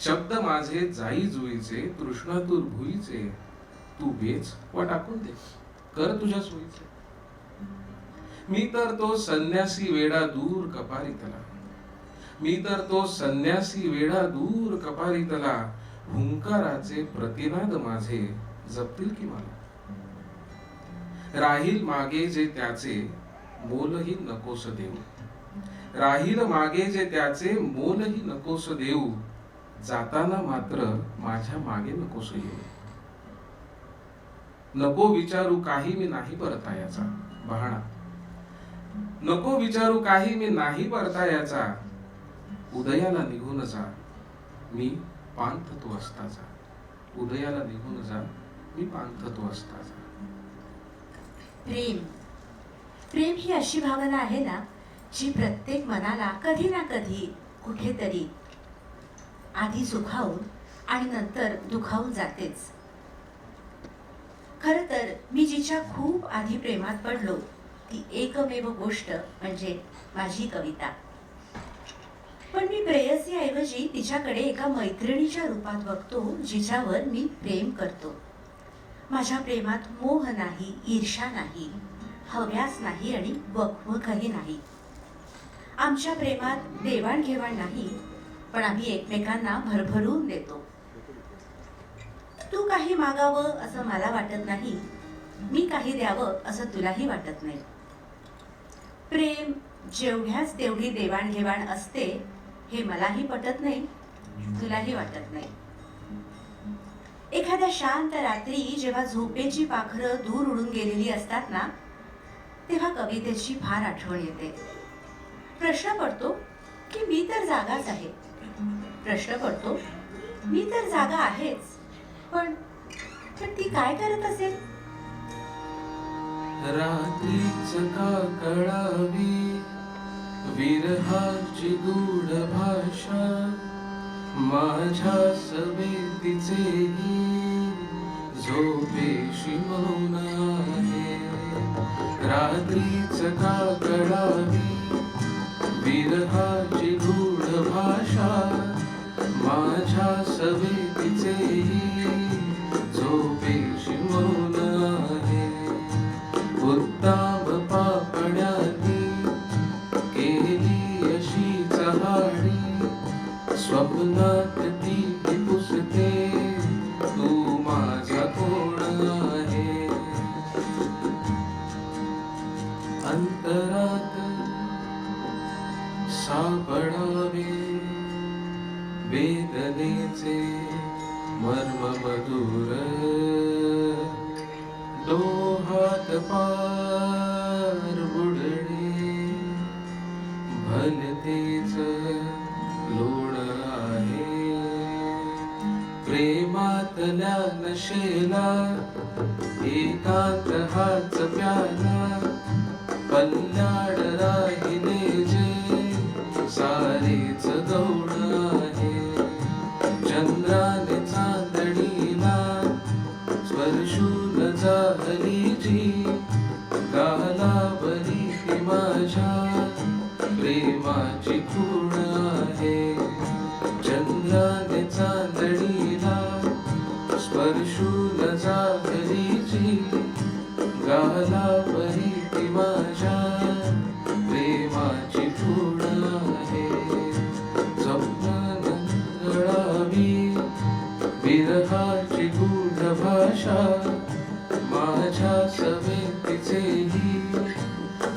शब्द माझे जाई जुईचे तृष्णातूर भुईचे तू बेच व टाकून दे. कर तुझ्या सोयीचे. मी तर तो संन्यासी वेडा दूर कपारीतला. मी तर तो संन्यासी वेडा दूर कपारीतला. हुंकाराचे प्रतिनाद माझे जपतील की मला? राहील मागे जे त्याचे मोलही नकोस देऊ. राहील मागे जे त्याचे मोलही नकोस देऊ. जाताना मात्र माझ्या मागे नकोस येऊ नको विचारू काही मी नाही परता याचा. बहाणा नको विचारू काही मी नाही परता याचा. उदयाला निघून जा. मी पांथ तू असताचा उदयाला निघून जा. मी पांथ तू असताचा प्रेम. प्रेम ही अशी भावना आहे ना जी प्रत्येक मनाला कधी ना कधी कुठेतरी आधी सुखावून आणि नंतर दुखावून जातेच. खर तर मी जिच्या खूप आधी प्रेमात पडलो ती एकमेव गोष्ट म्हणजे माझी कविता. पण मी प्रेयसी ऐवजी तिच्याकडे एका मैत्रिणीच्या रूपात बघतो जिच्यावर मी प्रेम करतो. माझ्या प्रेमात मोह नाही ईर्षा नाही हव्यास नाही आणि वकवकही नाही. आमच्या प्रेमात देवाणघेवाण नाही पण आम्ही एकमेकांना भरभरून देतो. तू काही मागावं असं मला वाटत नाही. मी काही द्यावं असं तुलाही वाटत नाही. प्रेम जेवढ्याच तेवढी देवाणघेवाण असते हे मलाही पटत नाही तुलाही वाटत नाही. एखाद्या शांत रात्री जेव्हा झोपेची पाखरं दूर उडून गेलेली असतात ना तेव्हा कवितेची फार आठवण येते. प्रश्न पडतो की मी तर जागाच आहे. प्रश्न करतो. मी तर जागा आहेच. पण पण ती काय करत असेल? रात्रीच का कळावी विरहाची गूढ भाषा माझ्या सवेतीचेही झोपेशी मौन आहे. रात्रीच का कळावी विरहाची सापडावे वेदनेचे मर्म मधुर. डोहात पार बुडणे भलतेच लोण आहे. प्रेमातल्या नशेला एकांत हाच प्याला कल्याण राहिले सारीच दौड आहे चंद्राने चांदणीला स्पर्शून झाली गाला बरी माझ्या प्रेमाची खूण आहे. चंद्राने चांदणीला स्पर्शून झाली गाला बरी माझ्या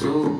嗯。